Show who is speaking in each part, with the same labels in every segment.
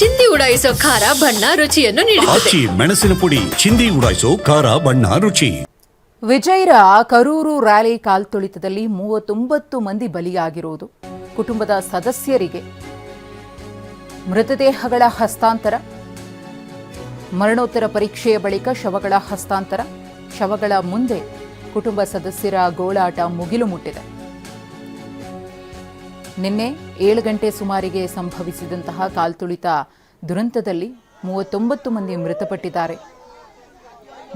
Speaker 1: ಚಿಂದಿ ಉಡಾಯಿಸೋ ಖಾರ ಬಣ್ಣ ರುಚಿಯನ್ನು ನೀಡುತ್ತದೆ.
Speaker 2: ಆಚಿ ಮೆಣಸಿನ ಪುಡಿ ಚಿಂದಿ ಉಡಾಯಿಸೋ ಖಾರ ಬಣ್ಣ ರುಚಿ.
Speaker 3: ವಿಜಯರ ಕರೂರು ರ್ಯಾಲಿ ಕಾಲ್ತುಳಿತದಲ್ಲಿ ಮೂವತ್ತೊಂಬತ್ತು ಮಂದಿ ಬಲಿಯಾಗಿರುವುದು ಕುಟುಂಬದ ಸದಸ್ಯರಿಗೆ. ಮೃತದೇಹಗಳ ಹಸ್ತಾಂತರ. ಮರಣೋತ್ತರ ಪರೀಕ್ಷೆಯ ಬಳಿಕ ಶವಗಳ ಹಸ್ತಾಂತರ. ಶವಗಳ ಮುಂದೆ ಕುಟುಂಬ ಸದಸ್ಯರ ಗೋಳಾಟ ಮುಗಿಲು ಮುಟ್ಟಿದೆ. ನಿನ್ನೆ ಏಳು ಗಂಟೆ ಸುಮಾರಿಗೆ ಸಂಭವಿಸಿದಂತಹ ಕಾಲ್ತುಳಿತ ದುರಂತದಲ್ಲಿ ಮೂವತ್ತೊಂಬತ್ತು ಮಂದಿ ಮೃತಪಟ್ಟಿದ್ದಾರೆ.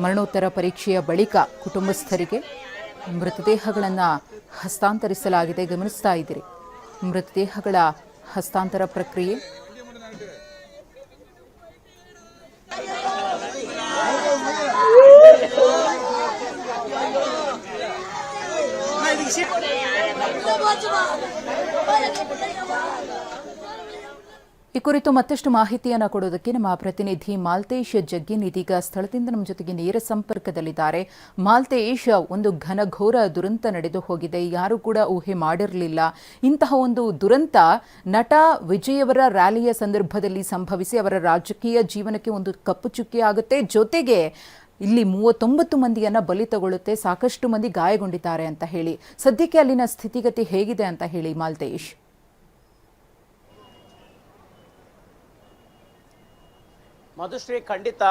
Speaker 3: ಮರಣೋತ್ತರ ಪರೀಕ್ಷೆಯ ಬಳಿಕ ಕುಟುಂಬಸ್ಥರಿಗೆ ಮೃತದೇಹಗಳನ್ನು ಹಸ್ತಾಂತರಿಸಲಾಗಿದೆ. ಗಮನಿಸ್ತಾ ಇದ್ದೀರಿ. ಮೃತದೇಹಗಳ ಹಸ್ತಾಂತರ ಪ್ರಕ್ರಿಯೆ ಈ ಕುರಿತು ಮತ್ತಷ್ಟು ಮಾಹಿತಿಯನ್ನು ಕೊಡೋದಕ್ಕೆ ನಮ್ಮ ಪ್ರತಿನಿಧಿ ಮಾಲ್ತೇಶ್ ಜಗ್ಗಿನ್ ಇದೀಗ ಸ್ಥಳದಿಂದ ನಮ್ಮ ಜೊತೆಗೆ ನೇರ ಸಂಪರ್ಕದಲ್ಲಿದ್ದಾರೆ. ಮಾಲ್ತೇಶ್, ಒಂದು ಘನಘೋರ ದುರಂತ ನಡೆದು ಹೋಗಿದೆ. ಯಾರು ಕೂಡ ಊಹೆ ಮಾಡಿರಲಿಲ್ಲ. ಇಂತಹ ಒಂದು ದುರಂತ ನಟ ವಿಜಯವರ ರ್ಯಾಲಿಯ ಸಂದರ್ಭದಲ್ಲಿ ಸಂಭವಿಸಿ ಅವರ ರಾಜಕೀಯ ಜೀವನಕ್ಕೆ ಒಂದು ಕಪ್ಪು ಚುಕ್ಕಿ ಆಗುತ್ತೆ. ಜೊತೆಗೆ ಇಲ್ಲಿ ಮೂವತ್ತೊಂಬತ್ತು ಮಂದಿಯನ್ನ ಬಲಿ ತಗೊಳ್ಳುತ್ತೆ, ಸಾಕಷ್ಟು ಮಂದಿ ಗಾಯಗೊಂಡಿದ್ದಾರೆ ಅಂತ ಹೇಳಿ. ಸದ್ಯಕ್ಕೆ ಅಲ್ಲಿನ ಸ್ಥಿತಿಗತಿ ಹೇಗಿದೆ ಅಂತ ಹೇಳಿ ಮಾಲ್ತೇಶ್.
Speaker 4: ಮಧುಶ್ರೀ, ಖಂಡಿತ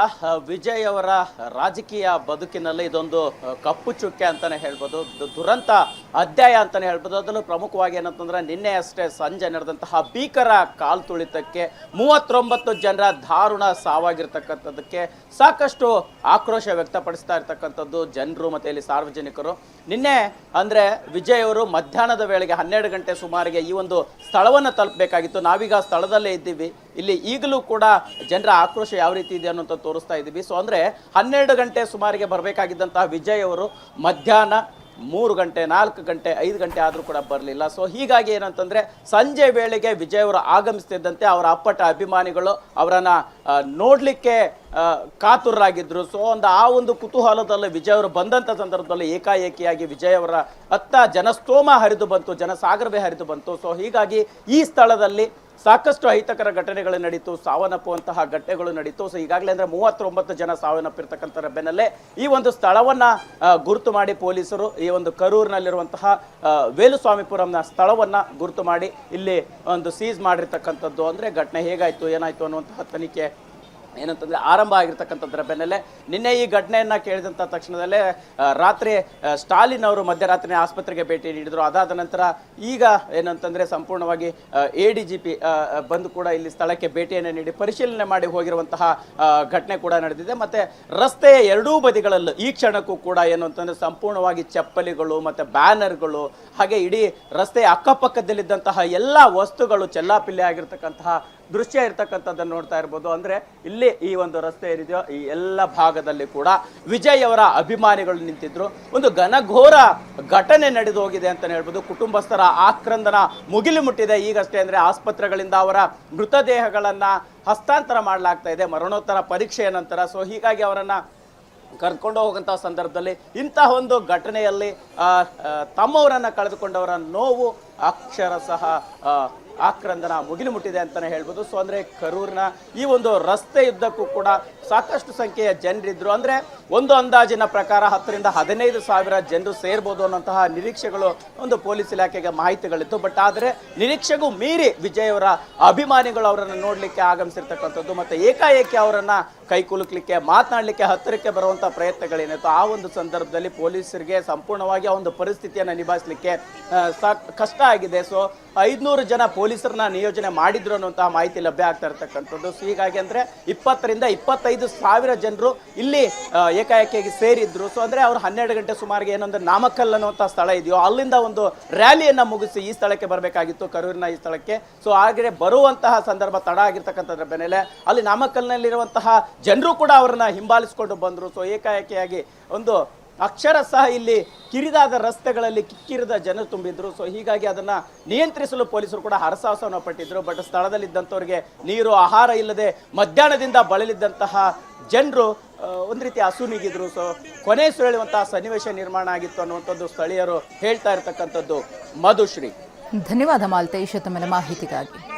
Speaker 4: ವಿಜಯ್ ಅವರ ರಾಜಕೀಯ ಬದುಕಿನಲ್ಲಿ ಇದೊಂದು ಕಪ್ಪು ಚುಕ್ಕೆ ಅಂತಾನೆ ಹೇಳ್ಬೋದು ದುರಂತ ಅಧ್ಯಾಯ ಅಂತಾನೆ ಹೇಳ್ಬೋದು. ಅದರಲ್ಲೂ ಪ್ರಮುಖವಾಗಿ ಏನಂತಂದ್ರೆ, ನಿನ್ನೆ ಅಷ್ಟೇ ಸಂಜೆ ನಡೆದಂತಹ ಭೀಕರ ಕಾಲ್ ತುಳಿತಕ್ಕೆ ಮೂವತ್ತೊಂಬತ್ತು ಜನರ ದಾರುಣ ಸಾವಾಗಿರ್ತಕ್ಕಂಥದ್ದಕ್ಕೆ ಸಾಕಷ್ಟು ಆಕ್ರೋಶ ವ್ಯಕ್ತಪಡಿಸ್ತಾ ಇರ್ತಕ್ಕಂಥದ್ದು ಜನರು ಮತ್ತೆ ಇಲ್ಲಿ ಸಾರ್ವಜನಿಕರು. ನಿನ್ನೆ ಅಂದ್ರೆ ವಿಜಯ್ ಅವರು ಮಧ್ಯಾಹ್ನದ ವೇಳೆಗೆ ಹನ್ನೆರಡು ಗಂಟೆ ಸುಮಾರಿಗೆ ಈ ಒಂದು ಸ್ಥಳವನ್ನು ತಲುಪಬೇಕಾಗಿತ್ತು. ನಾವೀಗ ಸ್ಥಳದಲ್ಲೇ ಇದ್ದೀವಿ. ಇಲ್ಲಿ ಈಗಲೂ ಕೂಡ ಜನರ ಆಕ್ರೋಶ ಯಾವ ರೀತಿ ಇದೆ ಅನ್ನೋಂಥ ತೋರಿಸ್ತಾ ಇದ್ದೀವಿ ಸೊ ಅಂದರೆ ಹನ್ನೆರಡು ಗಂಟೆ ಸುಮಾರಿಗೆ ಬರಬೇಕಾಗಿದ್ದಂತಹ ವಿಜಯ್ ಅವರು ಮಧ್ಯಾಹ್ನ ಮೂರು ಗಂಟೆ, ನಾಲ್ಕು ಗಂಟೆ, ಐದು ಗಂಟೆ ಆದರೂ ಕೂಡ ಬರಲಿಲ್ಲ. ಸೊ ಹೀಗಾಗಿ ಏನಂತಂದರೆ ಸಂಜೆ ವೇಳೆಗೆ ವಿಜಯ್ ಅವರು ಆಗಮಿಸ್ತಿದ್ದಂತೆ ಅವರ ಅಪ್ಪಟ ಅಭಿಮಾನಿಗಳು ಅವರನ್ನು ನೋಡಲಿಕ್ಕೆ ಕಾತುರರಾಗಿದ್ದರು ಸೊ ಒಂದು ಆ ಒಂದು ಕುತೂಹಲದಲ್ಲಿ ವಿಜಯ್ ಅವರು ಬಂದಂಥ ಸಂದರ್ಭದಲ್ಲಿ ಏಕಾಏಕಿಯಾಗಿ ವಿಜಯ್ ಅವರ ಅತ್ತ ಜನಸ್ತೋಮ ಹರಿದು ಬಂತು, ಜನಸಾಗರವೇ ಹರಿದು ಬಂತು. ಸೊ ಹೀಗಾಗಿ ಈ ಸ್ಥಳದಲ್ಲಿ ಸಾಕಷ್ಟು ಅಹಿತಕರ ಘಟನೆಗಳು ನಡೀತು, ಸಾವನ್ನಪ್ಪುವಂತಹ ಘಟನೆಗಳು ನಡೀತು. ಸೊ ಈಗಾಗಲೇ ಅಂದ್ರೆ ಮೂವತ್ತೊಂಬತ್ತು ಜನ ಸಾವನ್ನಪ್ಪಿರ್ತಕ್ಕಂಥ ಬೆನ್ನಲ್ಲೇ ಈ ಒಂದು ಸ್ಥಳವನ್ನ ಗುರುತು ಮಾಡಿ ಪೊಲೀಸರು, ಈ ಒಂದು ಕರೂರಿನಲ್ಲಿರುವಂತಹ ವೇಲುಸ್ವಾಮಿಪುರಂನ ಸ್ಥಳವನ್ನ ಗುರುತು ಮಾಡಿ ಇಲ್ಲಿ ಒಂದು ಸೀಸ್ ಮಾಡಿರ್ತಕ್ಕಂಥದ್ದು. ಅಂದ್ರೆ ಘಟನೆ ಹೇಗಾಯ್ತು, ಏನಾಯ್ತು ಅನ್ನುವಂತಹ ತನಿಖೆ ಏನಂತಂದ್ರೆ ಆರಂಭ ಆಗಿರ್ತಕ್ಕಂಥದ್ರ ಬೆನ್ನಲ್ಲೇ ನಿನ್ನೆ ಈ ಘಟನೆಯನ್ನು ಕೇಳಿದಂಥ ತಕ್ಷಣದಲ್ಲೇ ರಾತ್ರಿ ಸ್ಟಾಲಿನ್ ಅವರು ಮಧ್ಯರಾತ್ರಿ ಆಸ್ಪತ್ರೆಗೆ ಭೇಟಿ ನೀಡಿದರು. ಅದಾದ ನಂತರ ಈಗ ಏನಂತಂದರೆ ಸಂಪೂರ್ಣವಾಗಿ ಎ ಡಿ ಜಿ ಪಿ ಬಂದು ಕೂಡ ಇಲ್ಲಿ ಸ್ಥಳಕ್ಕೆ ಭೇಟಿಯನ್ನು ನೀಡಿ ಪರಿಶೀಲನೆ ಮಾಡಿ ಹೋಗಿರುವಂತಹ ಘಟನೆ ಕೂಡ ನಡೆದಿದೆ. ಮತ್ತು ರಸ್ತೆಯ ಎರಡೂ ಬದಿಗಳಲ್ಲೂ ಈ ಕ್ಷಣಕ್ಕೂ ಕೂಡ ಏನು ಅಂತಂದರೆ ಸಂಪೂರ್ಣವಾಗಿ ಚಪ್ಪಲಿಗಳು ಮತ್ತು ಬ್ಯಾನರ್ಗಳು, ಹಾಗೆ ಇಡೀ ರಸ್ತೆಯ ಅಕ್ಕಪಕ್ಕದಲ್ಲಿದ್ದಂತಹ ಎಲ್ಲ ವಸ್ತುಗಳು ಚೆಲ್ಲಾಪಿಲ್ಲಿ ಆಗಿರ್ತಕ್ಕಂತಹ ದೃಶ್ಯ ಇರ್ತಕ್ಕಂಥದ್ದನ್ನು ನೋಡ್ತಾ ಇರ್ಬೋದು. ಅಂದರೆ ಇಲ್ಲಿ ಈ ಒಂದು ರಸ್ತೆ ಏನಿದೆಯೋ ಈ ಎಲ್ಲ ಭಾಗದಲ್ಲಿ ಕೂಡ ವಿಜಯ್ ಅವರ ಅಭಿಮಾನಿಗಳು ನಿಂತಿದ್ರು. ಒಂದು ಘನಘೋರ ಘಟನೆ ನಡೆದು ಹೋಗಿದೆ ಅಂತ ಹೇಳ್ಬೋದು. ಕುಟುಂಬಸ್ಥರ ಆಕ್ರಂದನ ಮುಗಿಲು ಮುಟ್ಟಿದೆ. ಈಗಷ್ಟೇ ಅಂದರೆ ಆಸ್ಪತ್ರೆಗಳಿಂದ ಅವರ ಮೃತದೇಹಗಳನ್ನು ಹಸ್ತಾಂತರ ಮಾಡಲಾಗ್ತಾ ಇದೆ. ಮರಣೋತ್ತರ ಪರೀಕ್ಷೆಯ ನಂತರ. ಸೊ ಹೀಗಾಗಿ ಅವರನ್ನು ಕರ್ಕೊಂಡು ಹೋಗುವಂಥ ಸಂದರ್ಭದಲ್ಲಿ ಇಂತಹ ಒಂದು ಘಟನೆಯಲ್ಲಿ ತಮ್ಮವರನ್ನ ಕಳೆದುಕೊಂಡವರ ನೋವು ಅಕ್ಷರ ಸಹ ಆಕ್ರಂದನ ಮುಗಿಲು ಮುಟ್ಟಿದೆ ಅಂತಲೇ ಹೇಳ್ಬೋದು. ಸೊ ಅಂದರೆ ಕರೂರಿನ ಈ ಒಂದು ರಸ್ತೆ ಯುದ್ಧಕ್ಕೂ ಕೂಡ ಸಾಕಷ್ಟು ಸಂಖ್ಯೆಯ ಜನರಿದ್ದರು ಅಂದರೆ ಒಂದು ಅಂದಾಜಿನ ಪ್ರಕಾರ ಹತ್ತರಿಂದ ಹದಿನೈದು ಸಾವಿರ ಜನರು ಸೇರ್ಬೋದು ಅನ್ನೋಂತಹ ನಿರೀಕ್ಷೆಗಳು ಒಂದು ಪೊಲೀಸ್ ಇಲಾಖೆಗೆ ಮಾಹಿತಿಗಳಿತ್ತು. ಬಟ್ ಆದರೆ ನಿರೀಕ್ಷೆಗೂ ಮೀರಿ ವಿಜಯ್ ಅವರ ಅಭಿಮಾನಿಗಳು ಅವರನ್ನು ನೋಡಲಿಕ್ಕೆ ಆಗಮಿಸಿರ್ತಕ್ಕಂಥದ್ದು ಮತ್ತು ಏಕಾಏಕಿ ಅವರನ್ನು ಕೈ ಕುಲುಕ್ಲಿಕ್ಕೆ, ಮಾತನಾಡಲಿಕ್ಕೆ, ಹತ್ತಿರಕ್ಕೆ ಬರುವಂಥ ಪ್ರಯತ್ನಗಳೇನಿತ್ತು. ಆ ಒಂದು ಸಂದರ್ಭದಲ್ಲಿ ಪೊಲೀಸರಿಗೆ ಸಂಪೂರ್ಣವಾಗಿ ಆ ಒಂದು ಪರಿಸ್ಥಿತಿಯನ್ನು ನಿಭಾಯಿಸಲಿಕ್ಕೆ ಸಾಕ್ ಕಷ್ಟ ಆಗಿದೆ. ಸೊ ಐದ್ನೂರು ಜನ ಪೊಲೀಸರನ್ನ ನಿಯೋಜನೆ ಮಾಡಿದ್ರು ಅನ್ನುವಂತಹ ಮಾಹಿತಿ ಲಭ್ಯ ಆಗ್ತಾ ಇರ್ತಕ್ಕಂಥದ್ದು. ಸೊ ಹೀಗಾಗಿ ಅಂದ್ರೆ ಇಪ್ಪತ್ತರಿಂದ ಇಪ್ಪತ್ತೈದು ಸಾವಿರ ಜನರು ಇಲ್ಲಿ ಏಕಾಏಕಿಯಾಗಿ ಸೇರಿದ್ರು. ಸೊ ಅಂದ್ರೆ ಅವ್ರು ಹನ್ನೆರಡು ಗಂಟೆ ಸುಮಾರಿಗೆ ಏನಂದ್ರೆ ನಾಮಕಲ್ ಅನ್ನುವಂಥ ಸ್ಥಳ ಇದೆಯೋ, ಅಲ್ಲಿಂದ ಒಂದು ರ್ಯಾಲಿಯನ್ನ ಮುಗಿಸಿ ಈ ಸ್ಥಳಕ್ಕೆ ಬರಬೇಕಾಗಿತ್ತು, ಕರೂರಿನ ಈ ಸ್ಥಳಕ್ಕೆ. ಸೊ ಹಾಗೆ ಬರುವಂತಹ ಸಂದರ್ಭ ತಡ ಆಗಿರ್ತಕ್ಕಂಥದ್ರ ಬೆನ್ನೆಲೆ ಅಲ್ಲಿ ನಾಮಕಲ್ನಲ್ಲಿರುವಂತಹ ಜನರು ಕೂಡ ಅವರನ್ನ ಹಿಂಬಾಲಿಸಿಕೊಂಡು ಬಂದ್ರು. ಸೊ ಏಕಾಏಕಿಯಾಗಿ ಒಂದು ಅಕ್ಷರ ಸಹ ಇಲ್ಲಿ ಕಿರಿದಾದ ರಸ್ತೆಗಳಲ್ಲಿ ಕಿಕ್ಕಿರಿದ ಜನ ತುಂಬಿದ್ರು. ಸೊ ಹೀಗಾಗಿ ಅದನ್ನ ನಿಯಂತ್ರಿಸಲು ಪೊಲೀಸರು ಕೂಡ ಹರಸಾಹಸವನ್ನು ಪಟ್ಟಿದ್ರು. ಬಟ್ ಸ್ಥಳದಲ್ಲಿದ್ದಂಥವ್ರಿಗೆ ನೀರು, ಆಹಾರ ಇಲ್ಲದೆ ಮಧ್ಯಾಹ್ನದಿಂದ ಬಳಲಿದ್ದಂತಹ ಜನರು ಒಂದು ರೀತಿ ಹಸುನಿಗಿದ್ರು. ಸೊ ಕೊನೆ ಸುಳಿಯುವಂತಹ ಸನ್ನಿವೇಶ ನಿರ್ಮಾಣ ಆಗಿತ್ತು ಅನ್ನುವಂಥದ್ದು ಸ್ಥಳೀಯರು ಹೇಳ್ತಾ ಇರತಕ್ಕಂಥದ್ದು. ಮಧುಶ್ರೀ.
Speaker 3: ಧನ್ಯವಾದ ಮಾಲ್ತೇಶ್ ತಮ್ಮ ಮಾಹಿತಿಗಾಗಿ.